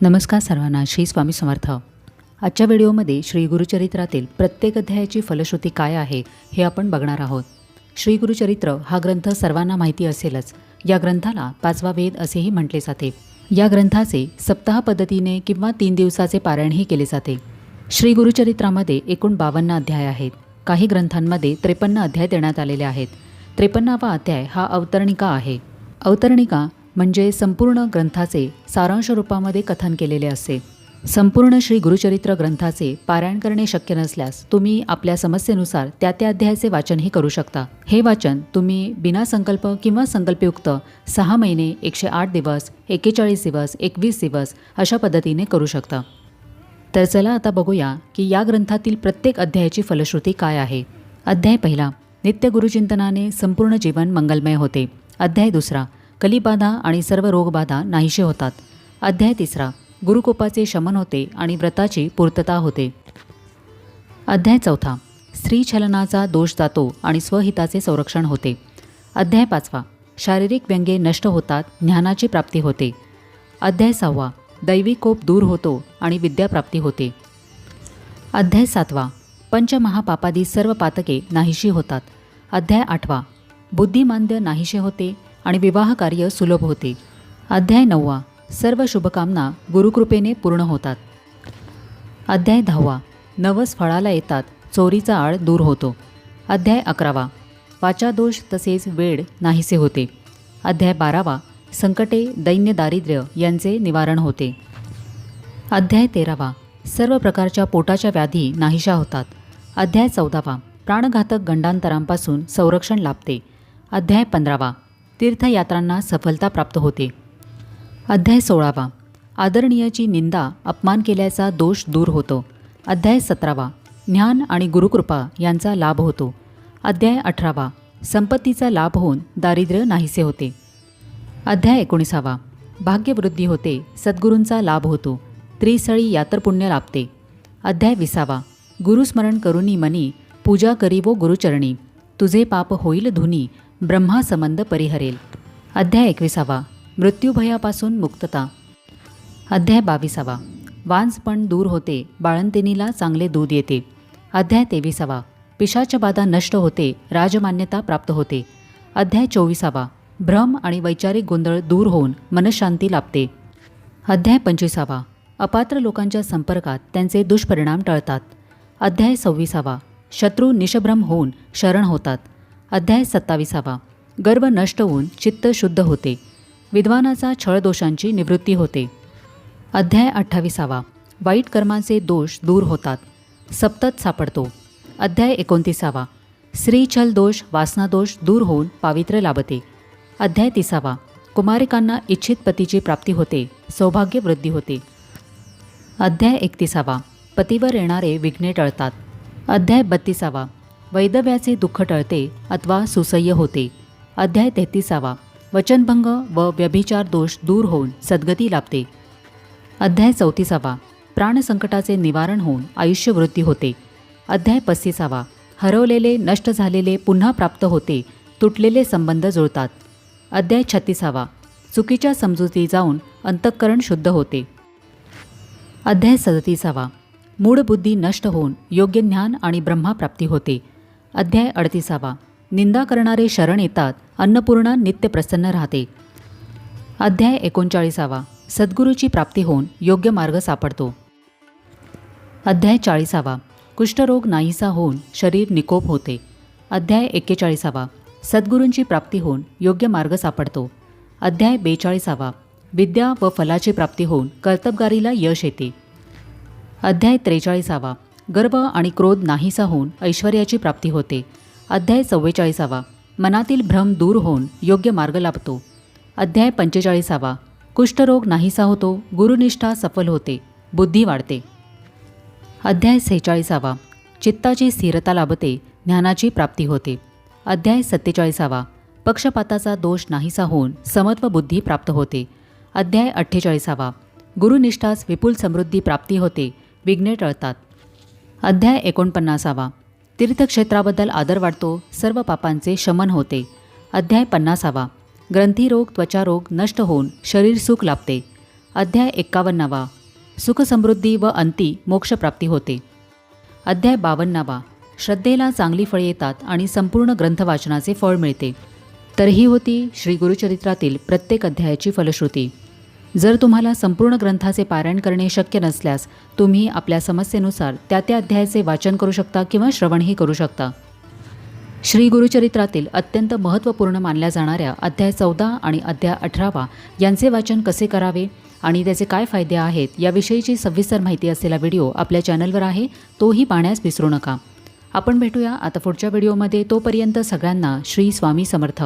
नमस्कार सर्वांना श्री स्वामी समर्थ. आजच्या व्हिडिओमध्ये श्री गुरुचरित्रातील प्रत्येक अध्यायाची फलश्रुती काय आहे हे आपण बघणार आहोत. श्री गुरुचरित्र हा ग्रंथ सर्वांना माहिती असेलच. या ग्रंथाला पाचवा वेद असेही म्हटले जाते. या ग्रंथाचे सप्ताह पद्धतीने किंवा तीन दिवसाचे पारायणही केले जाते. श्री गुरुचरित्रामध्ये एकूण बावन्न अध्याय आहेत. काही ग्रंथांमध्ये त्रेपन्न अध्याय देण्यात आलेले आहेत. त्रेपन्नावा अध्याय हा अवतरणिका आहे. अवतरणिका म्हणजे संपूर्ण ग्रंथाचे सारांश रूपामध्ये कथन केलेले असते संपूर्ण श्री गुरुचरित्र ग्रंथाचे पारायण करणे शक्य नसल्यास तुम्ही आपल्या समस्येनुसार त्या त्या अध्यायाचे वाचनही करू शकता. हे वाचन तुम्ही बिना संकल्प किंवा संकल्पयुक्त सहा महिने एकशे आठ दिवस एकेचाळीस दिवस एकवीस दिवस अशा पद्धतीने करू शकता. तर चला आता बघूया की या ग्रंथातील प्रत्येक अध्यायाची फलश्रुती काय आहे. अध्याय पहिला. नित्य गुरुचिंतनाने संपूर्ण जीवन मंगलमय होते. अध्याय दुसरा. कलिबाधा आणि सर्व रोगबाधा नाहीशे होतात. अध्याय तिसरा. गुरुकोपाचे शमन होते आणि व्रताची पूर्तता होते. अध्याय चौथा. स्त्रीछलनाचा दोष जातो आणि स्वहिताचे संरक्षण होते. अध्याय पाचवा. शारीरिक व्यंगे नष्ट होतात ज्ञानाची प्राप्ती होते. अध्याय सहावा. दैवी कोप दूर होतो आणि विद्याप्राप्ती होते. अध्याय सातवा. पंचमहापापादी सर्व पातके नाहीशी होतात. अध्याय आठवा. बुद्धिमांद्य नाहीशे होते आणि विवाह कार्य सुलभ होते. अध्याय नववा. सर्व शुभकामना गुरुकृपेने पूर्ण होतात. अध्याय दहावा. नवस फळाला येतात चोरीचा आळ दूर होतो. अध्याय अकरावा. वाचादोष तसेच वेळ नाहीसे होते. अध्याय बारावा. संकटे दैन्य दारिद्र्य यांचे निवारण होते. अध्याय तेरावा. सर्व प्रकारच्या पोटाच्या व्याधी नाहीशा होतात. अध्याय चौदावा. प्राणघातक गंडांतरांपासून संरक्षण लाभते. अध्याय पंधरावा. तीर्थयात्रांना सफलता प्राप्त होते. अध्याय सोळावा. आदरणीयाची निंदा अपमान केल्याचा दोष दूर होतो. अध्याय सतरावा. ज्ञान आणि गुरुकृपा यांचा लाभ होतो. अध्याय अठरावा. संपत्तीचा लाभ होऊन दारिद्र्य नाहीसे होते. अध्याय एकोणीसावा. भाग्यवृद्धी होते सद्गुरूंचा लाभ होतो. त्रिसळी यात्रपुण्य लाभते. अध्याय विसावा. गुरुस्मरण करुनी मनी पूजा करीवो गुरुचरणी. तुझे पाप होईल धुनी ब्रह्मासंबंध परिहरेल. अध्याय एकविसावा. मृत्यूभयापासून मुक्तता. अध्याय बावीसावा. वांसपण दूर होते बाळंतिनीला चांगले दूध येते. अध्याय तेविसावा. पिशाचबाधा नष्ट होते राजमान्यता प्राप्त होते. अध्याय चोवीसावा. भ्रम आणि वैचारिक गोंधळ दूर होऊन मनशांती लाभते. अध्याय पंचवीसावा. अपात्र लोकांच्या संपर्कात त्यांचे दुष्परिणाम टळतात. अध्याय सव्वीसावा. शत्रू निशभ्रम होऊन शरण होतात. अध्याय सत्ताविसावा. गर्व नष्ट होऊन चित्त शुद्ध होते. विद्वानाचा छळदोषांची निवृत्ती होते. अध्याय अठ्ठावीसावा. वाईट कर्मांचे दोष दूर होतात. सप्तत सापडतो. अध्याय एकोणतीसावा. स्त्रीछल दोष वासनादोष दूर होऊन पावित्र्य लाभते. अध्याय तिसावा. कुमारिकांना इच्छित पतीची प्राप्ती होते. सौभाग्य वृद्धी होते. अध्याय एकतीसावा. पतीवर येणारे विघ्ने टळतात. अध्याय बत्तीसावा. वैदव्याचे दुःख टळते अथवा सुसह्य होते. अध्याय तेहतीसावा. वचनभंग व व्यभिचार दोष दूर होऊन सद्गती लाभते. अध्याय चौतीसावा. प्राणसंकटाचे निवारण होऊन आयुष्यवृद्धी होते. अध्याय पस्तीसावा. हरवलेले नष्ट झालेले पुन्हा प्राप्त होते तुटलेले संबंध जुळतात. अध्याय छत्तीसावा. चुकीच्या समजुती जाऊन अंतःकरण शुद्ध होते. अध्याय सदतीसावा. मूळ बुद्धी नष्ट होऊन योग्य ज्ञान आणि ब्रह्माप्राप्ती होते. अध्याय अडतीसावा. निंदा करणारे शरण येतात अन्नपूर्णा नित्य प्रसन्न राहते. अध्याय एकोणचाळीसावा. सद्गुरूची प्राप्ती होऊन योग्य मार्ग सापडतो. अध्याय चाळीसावा. कुष्ठरोग नाहीसा होऊन शरीर निकोप होते. अध्याय एक्केचाळीसावा. सद्गुरूंची प्राप्ती होऊन योग्य मार्ग सापडतो. अध्याय बेचाळीसावा. विद्या व फलाची प्राप्ती होऊन कर्तबगारीला यश येते. अध्याय त्रेचाळीसावा. गर्व आणि क्रोध नाहीसा होऊन ऐश्वर्याची प्राप्ती होते. अध्याय चव्वेचाळीसावा. मनातील भ्रम दूर होऊन योग्य मार्ग लाभतो. अध्याय पंचेचाळीसावा. कुष्ठरोग नाहीसा होतो गुरुनिष्ठा सफल होते बुद्धी वाढते. अध्याय सेहेचाळीसावा. चित्ताची स्थिरता लाभते ज्ञानाची प्राप्ती होते. अध्याय सत्तेचाळीसावा. पक्षपाताचा दोष नाहीसा होऊन समत्व बुद्धी प्राप्त होते. अध्याय अठ्ठेचाळीसावा. गुरुनिष्ठास विपुल समृद्धी प्राप्ती होते विघ्ने टळतात. अध्याय एकोणपन्नासावा. तीर्थक्षेत्राबद्दल आदर वाढतो सर्व पापांचे शमन होते. अध्याय पन्नासावा. ग्रंथीरोग त्वचारोग नष्ट होऊन शरीर सुख लाभते. अध्याय एक्कावन्नावा. सुखसमृद्धी व अंती मोक्षप्राप्ती होते. अध्याय बावन्नावा. श्रद्धेला चांगली फळे येतात आणि संपूर्ण ग्रंथवाचनाचे फळ मिळते. तर ही होती श्री गुरुचरित्रातील प्रत्येक अध्यायाची फलश्रुती. जर तुम्हाला संपूर्ण ग्रंथाचे पारायण करणे शक्य नसल्यास तुम्ही आपल्या समस्येनुसार त्या त्या अध्यायाचे वाचन करू शकता किंवा श्रवणही करू शकता. श्री गुरुचरित्रातील अत्यंत महत्त्वपूर्ण मानल्या जाणाऱ्या अध्याय चौदा आणि अध्याय अठरावा यांचे वाचन कसे करावे आणि त्याचे काय फायदे आहेत याविषयीची सविस्तर माहिती असलेला व्हिडिओ आपल्या चॅनलवर आहे तोही पाहण्यास विसरू नका. आपण भेटूया आता पुढच्या व्हिडिओमध्ये तोपर्यंत सगळ्यांना श्री स्वामी समर्थ.